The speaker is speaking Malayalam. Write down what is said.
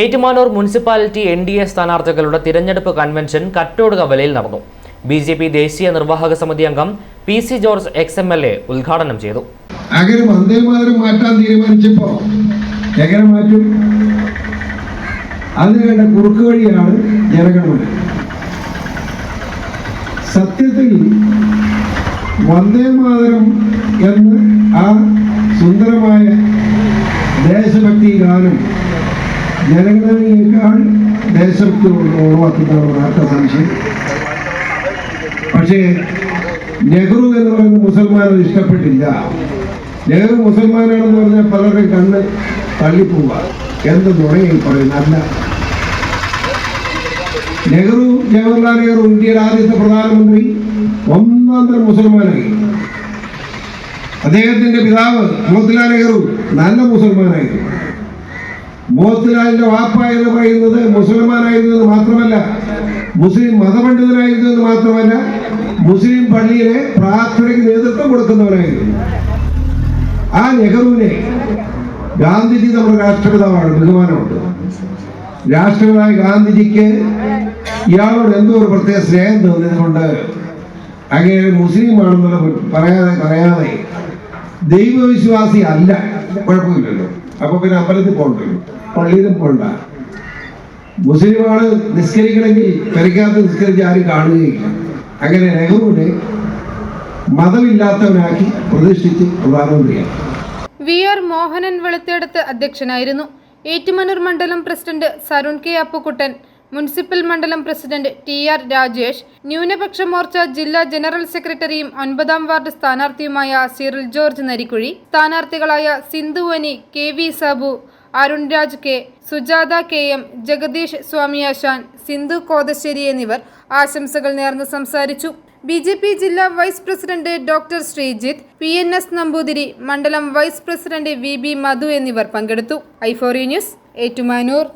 Ettumanoor municipality N D A സ്ഥാനാർത്ഥികളുടെ തിരഞ്ഞെടുപ്പ് കൺവെൻഷൻ കറ്റോട് കവലയിൽ നടന്നു. ബി ജെ പി ദേശീയ നിർവാഹക സമിതി അംഗം P C George ex M L A ഉദ്ഘാടനം ചെയ്തു. മാറ്റാൻ മാറ്റും? സത്യത്തിൽ വന്ദേമാതരം എന്ന് ആ സുന്ദരമായ ദേശഭക്തി ഗാനം ജനഗണനയേക്കാൾ ദേശഭക്തി ഉളവാക്കുന്ന ആർക്ക സംശയം. പക്ഷേ നെഹ്റു എന്ന് പറയുന്ന മുസൽമാനെ ഇഷ്ടപ്പെട്ടില്ല. നെഹ്റു മുസൽമാനാണെന്ന് പറഞ്ഞാൽ പലരുടെയും കണ്ണ് തള്ളിപ്പോവുക എന്ത് നുണയായി പറയുന്നല്ല നെഹ്റു ജവഹർലാൽ നെഹ്റു ഇന്ത്യയുടെ ആദ്യത്തെ പ്രധാനമന്ത്രി ഒന്നാം തരം മുസൽമാനായി. അദ്ദേഹത്തിന്റെ പിതാവ് മോത്തിലാൽ നെഹ്റു നല്ല മുസൽമാനായിരുന്നു. മോത്തിലാലിന്റെ വാപ്പ എന്ന് പറയുന്നത് മുസൽമാനായിരുന്നത് മാത്രമല്ല മുസ്ലിം മതപണ്ഡിതനായിരുന്നു എന്ന് മാത്രമല്ല മുസ്ലിം പള്ളിയിലെ പ്രാർത്ഥനയ്ക്ക് നേതൃത്വം കൊടുക്കുന്നവനായിരുന്നു. ആ നെഹ്റുവിനെ ഗാന്ധിജി നമ്മുടെ രാഷ്ട്രപിതാവാണ് ബഹുമാനമുണ്ട്. രാഷ്ട്രപിതാവായ ഗാന്ധിജിക്ക് ഇയാളോട് എന്തോ ഒരു പ്രത്യേക സ്നേഹം തോന്നിയതുകൊണ്ട് അങ്ങനെ മുസ്ലിം ആണെന്നുള്ള പറയാതെ പറയാതെ ദൈവവിശ്വാസി അല്ല. കുഴപ്പമില്ലല്ലോ. അപ്പൊ പിന്നെ അമ്പലത്തിൽ പോകണ്ടല്ലോ. പള്ളിയിലും പോകണ്ട. മുസ്ലിമാണ് നിസ്കരിക്കണമെങ്കിൽ പെരക്കാത്ത നിസ്കരിച്ച് ആരും കാണുകയില്ല. അങ്ങനെ നെഹ്റുവിനെ മതമില്ലാത്തവനാക്കി പ്രതിഷ്ഠിച്ച് പ്രധാനമന്ത്രിയാണ് വി ആർ മോഹനൻ വെളുത്തെടുത്ത് അധ്യക്ഷനായിരുന്നു. ഏറ്റുമാനൂർ മണ്ഡലം president Sarun K Appukuttan municipal മണ്ഡലം president T R Rajesh Nyunapaksha Morcha ജില്ലാ ജനറൽ സെക്രട്ടറിയും ഒൻപതാം വാർഡ് സ്ഥാനാർത്ഥിയുമായ Cyril George Narikkuzhi സ്ഥാനാർത്ഥികളായ Sindhuvani K V Sabu Arun Raj K Sujatha K M Jagadish Swamiyashan Sindhu Kothasseri എന്നിവർ ആശംസകൾ നേർന്ന് സംസാരിച്ചു. ബി ജെ പി ജില്ലാ vice president doctor Sreejith P N S Namboothiri മണ്ഡലം vice president V B Madhu എന്നിവർ പങ്കെടുത്തു. ഐഫോറി ന്യൂസ് ഏറ്റുമാനൂർ.